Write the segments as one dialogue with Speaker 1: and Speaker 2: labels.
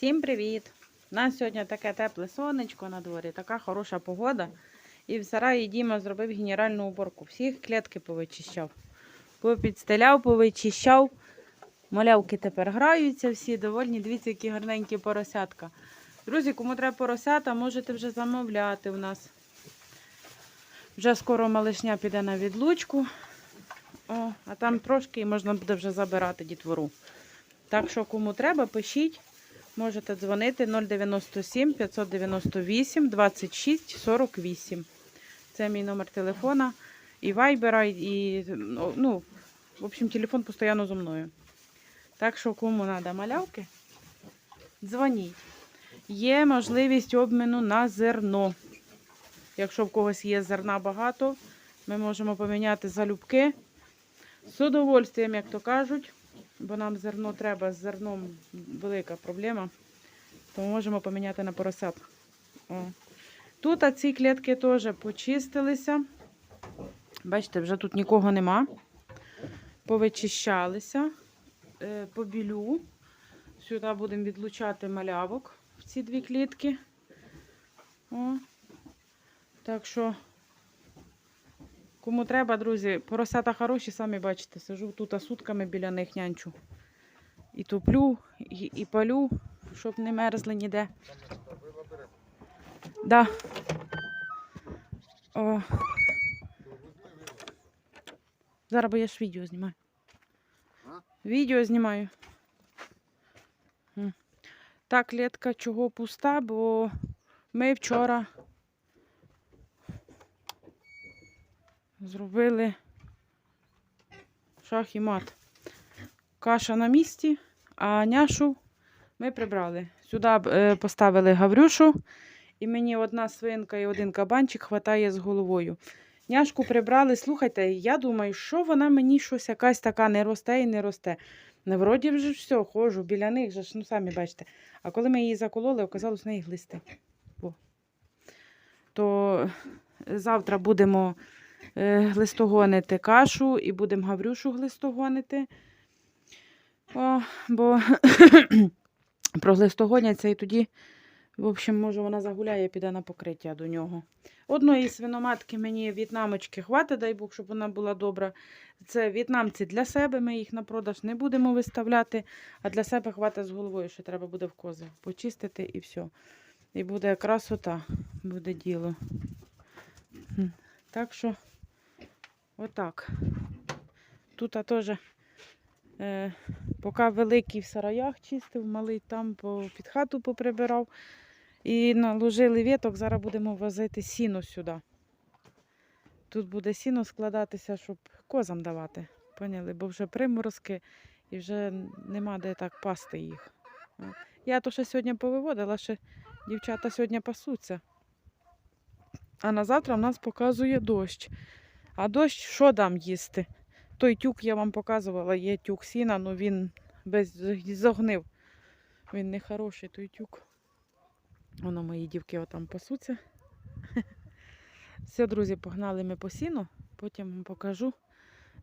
Speaker 1: Всім привіт! У нас сьогодні таке тепле сонечко на дворі, така хороша погода. І в сараї Діма зробив генеральну уборку. Всіх клітки повичищав. Попідстеляв, повичищав. Малявки тепер граються, всі довольні. Дивіться, які гарненькі поросятка. Друзі, кому треба поросята, можете вже замовляти у нас. Вже скоро малишня піде на відлучку. О, а там трошки і можна буде вже забирати дітвору. Так що, кому треба, пишіть. Можете дзвонити 097 598 26 48. Це мій номер телефона. І вайбера, і ну, в общем, телефон постійно зі мною. Так що, кому треба малявки, дзвоніть. Є можливість обміну на зерно. Якщо в когось є зерна багато, ми можемо поміняти залюбки. З удовольствием, як то кажуть, бо нам зерно треба, з зерном велика проблема. Тому можемо поміняти на поросят. О. Тут ці клітки теж почистилися. Бачите, вже тут нікого нема. Повичищалися. Е, побілю. Сюди будемо відлучати малявок в ці дві клітки. О. Так що, кому треба, друзі, поросята хороші, самі бачите, сижу тут сутками біля них нянчу. І туплю, і, і палю, щоб не мерзли ніде. Да. О. Зараз бо я ж відео знімаю. Відео знімаю. М. Та клітка чого пуста, бо ми вчора зробили шах і мат. Каша на місці, а няшу ми прибрали. Сюди е, поставили гаврюшу, і мені одна свинка і один кабанчик хватає з головою. Няшку прибрали. Слухайте, я думаю, що вона мені щось якась така не росте і не росте. Не вроді вже все, ходжу, біля них же ж, ну самі бачите. А коли ми її закололи, оказалось в неї глисти. То завтра будемо глистогонити кашу і будемо гаврюшу глистогонити. О, бо проглистогоняться і тоді, в общем, може вона загуляє піде на покриття до нього. Одної свиноматки мені в'єтнамочки хватить, дай Бог, щоб вона була добра. Це в'єтнамці для себе, ми їх на продаж не будемо виставляти, а для себе хватить з головою, що треба буде в кози почистити і все. І буде красота, буде діло. Так що, отак. Тут теж, е, поки великий в сараях чистив, малий там під хату поприбирав. І наложили віток, зараз будемо возити сіно сюди. Тут буде сіно складатися, щоб козам давати. Поняли? Бо вже приморозки і вже нема де так пасти їх. Я то ще сьогодні повиводила, ще дівчата сьогодні пасуться. А на завтра в нас показує дощ. А дощ що дам їсти? Той тюк я вам показувала, є тюк сіна, але він без зогнив. Він не хороший той тюк. Воно мої дівки отам пасуться. Все, друзі, погнали ми по сіну. Потім вам покажу,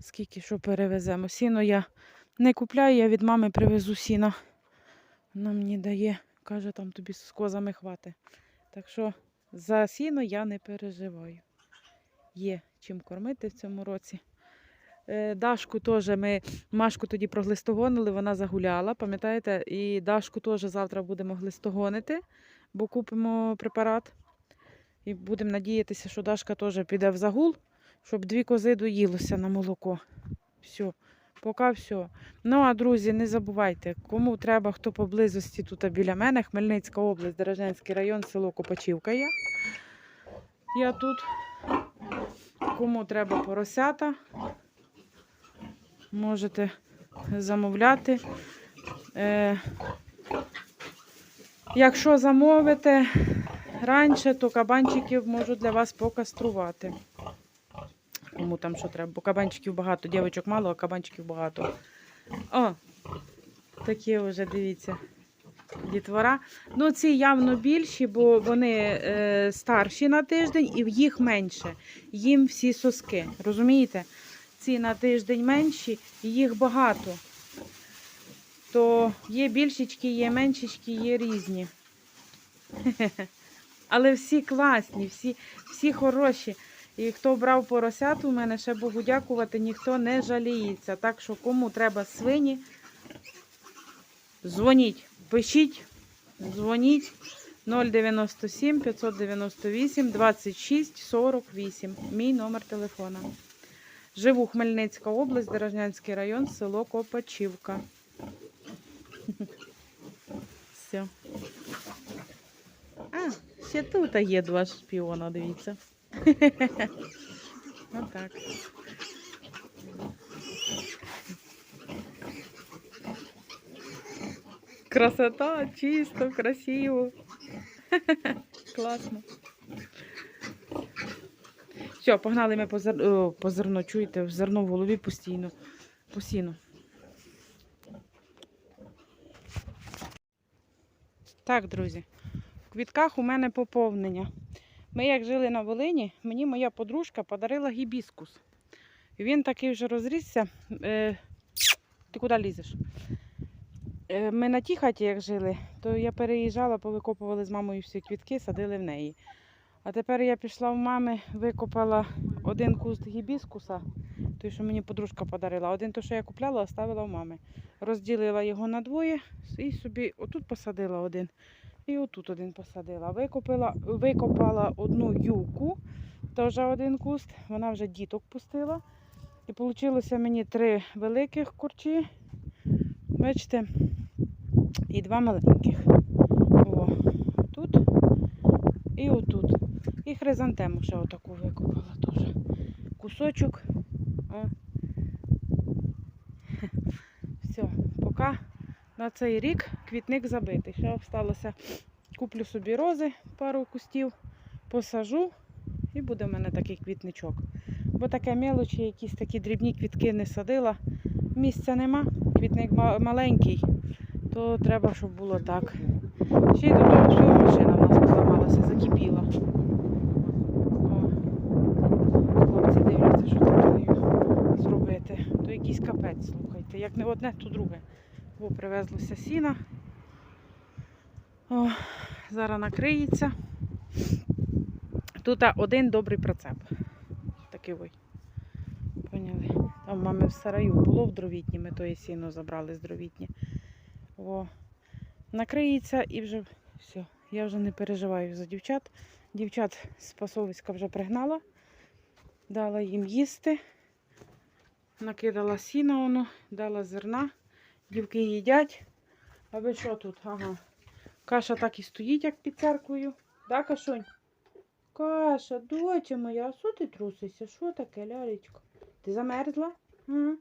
Speaker 1: скільки що перевеземо. Сіно я не купляю, я від мами привезу сіна. Вона мені дає, каже, там тобі з козами хватить. Так що за сіно я не переживаю. Є чим кормити в цьому році. Е, Дашку теж ми Машку тоді проглистогонили, вона загуляла, пам'ятаєте? І Дашку теж завтра будемо глистогонити, бо купимо препарат. І будемо надіятися, що Дашка теж піде в загул, щоб дві кози доїлося на молоко. Все, поки все. Ну а друзі, не забувайте, кому треба, хто поблизості тут біля мене, Хмельницька область, Дорожнянський район, село Копачівка є. Я тут. Кому треба поросята, можете замовляти. Е, якщо замовите раніше, то кабанчиків можу для вас покаструвати. Кому там що треба, бо кабанчиків багато, дівчаток мало, а кабанчиків багато. О, такі вже, дивіться, дітвора. Ну, ці явно більші, бо вони е, старші на тиждень і їх менше. Їм всі соски. Розумієте? Ці на тиждень менші, і їх багато. то є більшечки, є меншечки, є різні. Але всі класні, всі, всі хороші. І хто брав поросят у мене, ще Богу дякувати, ніхто не жаліється. Так що кому треба свині, дзвоніть, пишіть, дзвоніть 097 598 26 48. Мій номер телефона. Живу Хмельницька область, Дорожнянський район, село Копачівка. Все. А, ще тут є два шпіона, дивіться. Отак. Красота, чисто, красиво. Класно. Все, погнали ми по, зер... О, по зерно, чуєте, в зерно в голові постійно. Постійно. Так, друзі, в квітках у мене поповнення. Ми як жили на Волині, мені моя подружка подарила гібіскус. Він такий вже розрісся. Е, ти куди лізеш? Е, ми на тій хаті, як жили, то я переїжджала, повикопували з мамою всі квітки, садили в неї. А тепер я пішла в мами, викопала один куст гібіскуса, той, що мені подружка подарила. Один той, що я купляла, оставила в мами. Розділила його на двоє і собі отут посадила один. І отут один посадила. Викопала, викопала одну юку, теж один куст. Вона вже діток пустила. І вийшло мені три великих курчі. Бачите, і два маленьких. О, тут і отут. І хризантему ще отаку викопала теж. Кусочок. О. Все, поки на цей рік квітник забитий. Ще залишилося, куплю собі рози, пару кустів, посажу і буде в мене такий квітничок. Бо таке мелочі, якісь такі дрібні квітки не садила. Місця нема, квітник маленький, то треба, щоб було так. Ще й до того всього машина в нас поламалася, закипіла. Хлопці дивляться, що треба нею зробити. То якийсь капець, слухайте. Як не одне, то друге. Бо привезлося сіна. О, зараз накриється. Тут один добрий прицеп. Такий ой. Поняли? Там мами в сараю було в дровітні, ми то сіно забрали з дровітні. О. Накриється і вже все. Я вже не переживаю за дівчат. Дівчат з пасовиська вже пригнала, дала їм їсти, накидала сіна, воно, дала зерна. Дівки їдять. А ви що тут? Ага. Каша так і стоїть, як під церквою. Да, Кашунь? Каша, доча моя, а що ти трусишся? Що таке, лялечко? Ти замерзла? Ага.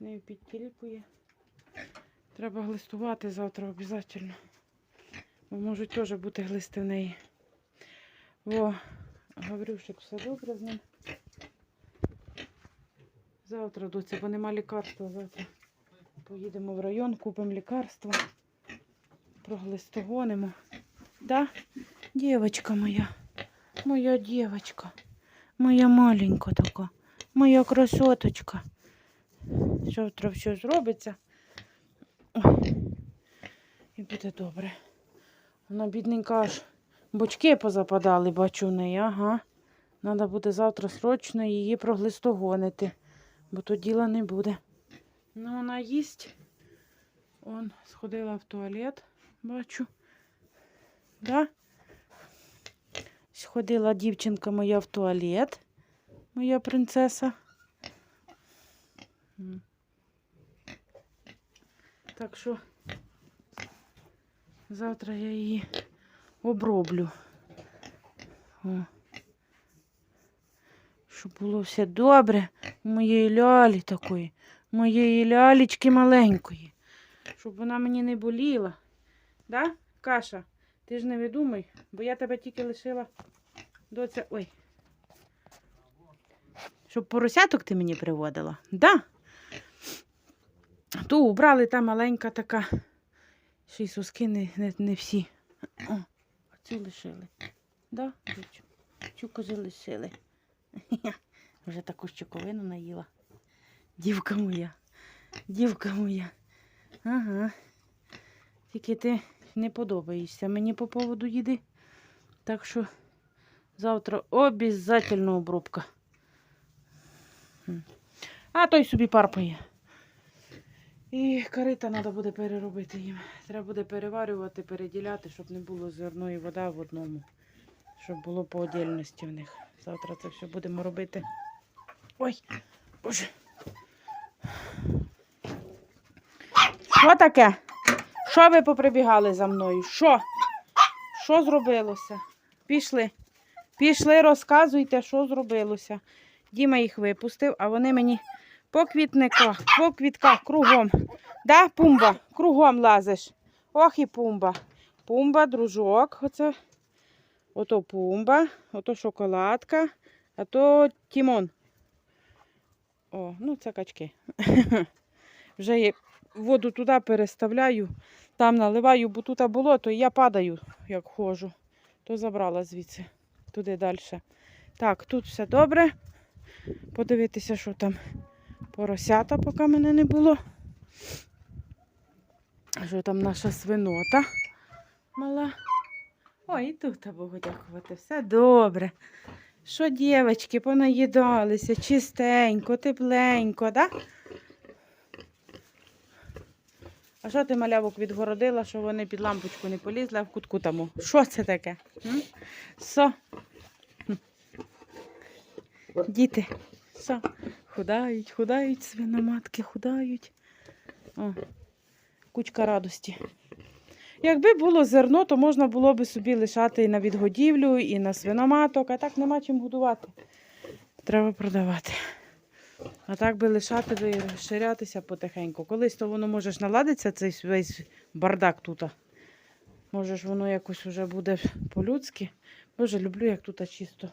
Speaker 1: Нею підтіліпує. Треба глистувати завтра обов'язково. Бо можуть теж бути глисти в неї. О, Гаврюшик, все добре з ним. Завтра, доця, бо нема лікарства. Завтра поїдемо в район, купимо лікарство. Проглистогонимо. Да? Дівочка моя. Моя дівочка. Моя маленька така. Моя красоточка. Завтра все зробиться. І буде добре. Вона бідненька аж бочки позападали, бачу в неї, ага. Треба буде завтра срочно її проглистогонити, бо то діла не буде. Ну, вона їсть. Он сходила в туалет, бачу. Да? Сходила дівчинка моя в туалет, моя принцеса. Так що завтра я її оброблю. О. Щоб було все добре у моєї лялі такої, моєї лялечки маленької. Щоб вона мені не боліла. Да, Каша? Ти ж не видумай, бо я тебе тільки лишила доця. Ой. Щоб поросяток ти мені приводила? Да? То убрали та маленька така. Ще й соски не, не, не всі. О, а цю лишили. Да? Цю лишили. Вже таку щоковину наїла. Дівка моя. Дівка моя. Ага. Тільки ти не подобаєшся мені по поводу їди. Так що завтра обов'язательно обробка. А той собі парпає. І корита треба буде переробити їм. Треба буде переварювати, переділяти, щоб не було зерно і вода в одному. Щоб було по отдельності в них. Завтра це все будемо робити. Ой, боже. Що таке? Що ви поприбігали за мною? Що? Що зробилося? Пішли. Пішли, розказуйте, що зробилося. Діма їх випустив, а вони мені по квітниках, по квітках кругом. Да, пумба, кругом лазиш. Ох і пумба. Пумба, дружок. Оце. Ото пумба, ото шоколадка, а то тімон. О, ну це качки. Вже я воду туди переставляю, там наливаю, бо тут болото, і я падаю, як ходжу. То забрала звідси, туди далі. Так, тут все добре. Подивитися, що там поросята, поки мене не було. Що там наша свинота мала. Ой, і тут Богу дякувати. Все добре. Що, дівчатки, понаїдалися, чистенько, тепленько, да? А що ти малявок відгородила, що вони під лампочку не полізли, а в кутку тому? Що це таке? М? Що? Діти, що? Худають, худають свиноматки, худають. О, кучка радості. Якби було зерно, то можна було би собі лишати і на відгодівлю, і на свиноматок, а так нема чим годувати. Треба продавати. А так би лишати би і розширятися потихеньку. Колись то воно можеш наладиться, цей весь бардак тут. Може воно якось вже буде по-людськи. Дуже люблю, як тут чисто.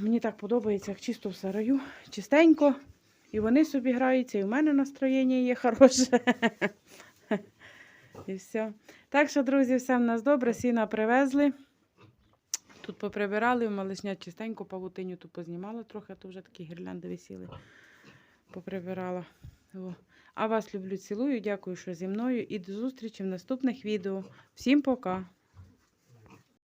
Speaker 1: Мені так подобається, як чисто в сараю, чистенько. І вони собі граються, і в мене настроєння є хороше. І все. Так що, друзі, все в нас добре, сіна привезли. Тут поприбирали, малишня чистенько, павутиню ту познімала трохи, а то вже такі гірлянди висіли. Поприбирала. О. А вас люблю, цілую, дякую, що зі мною. І до зустрічі в наступних відео. Всім пока!